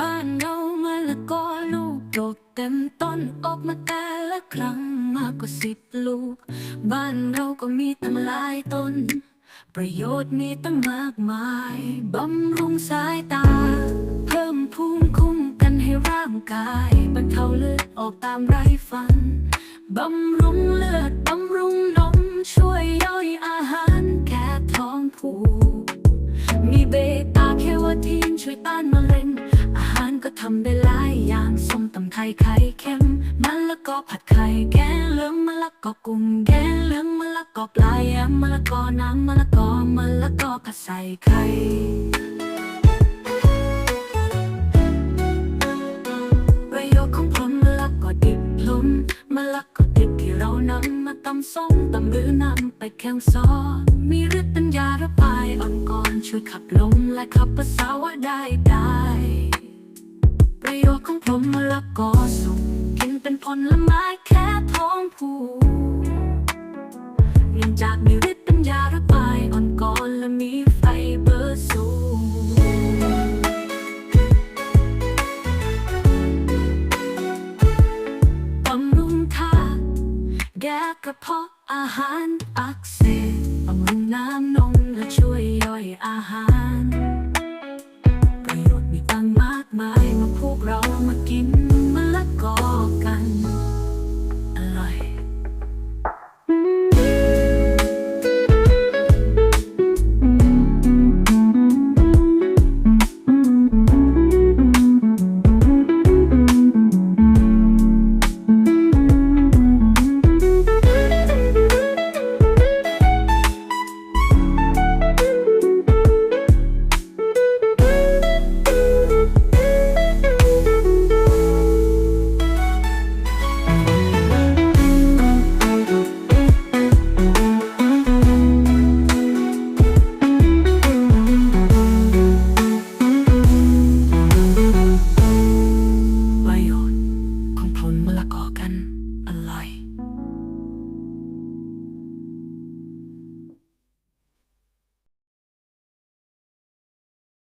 บ้านเรามะละกอลูกดกเต็มต้นออกมาแต่ละครั้งมากกว่าสิบลูก บ้านเราก็มีตั้งหลายต้น ประโยชน์มีตั้งมากมายบำรุงสายตา เพิ่มภูมิคุ้มกันให้ร่างกายบรรเทาเลือดออกตามไรฟันบำรุงเลือดบำรุงนมช่วยย่อยอาหารแก่ท้องผูกมีเบต้าแคโรทีนช่วยต้านมะเร็ง ทำได้หลายอย่างส้มตำไทยไข่เค็มมะละกอผัดไข่แกงเหลืองมะละกอกุ้งแกงเหลืองมะละกอปลายยำมะละกอน้ำมะละกอมะละกอผัดใส่ไข่ประโยชน์ของผลมะละกอดิบลมมะละกอดิบที่เรานำมาตำส้มตำหรือนำไปแกงซอสมีฤทธิ์เป็นยาระบายอ่อนก่อนช่วยขับลมและขับปัสสาวะได้ได้ กอสุกกินเป็นผลไม้แค่ท้องผูกเนื่องจากมีฤทธิ์เป็นยาระบายอ่อนก่อนและมีไฟเบอร์สูงบำรุงธาตุแก้กระเพาะอาหารอักเสบ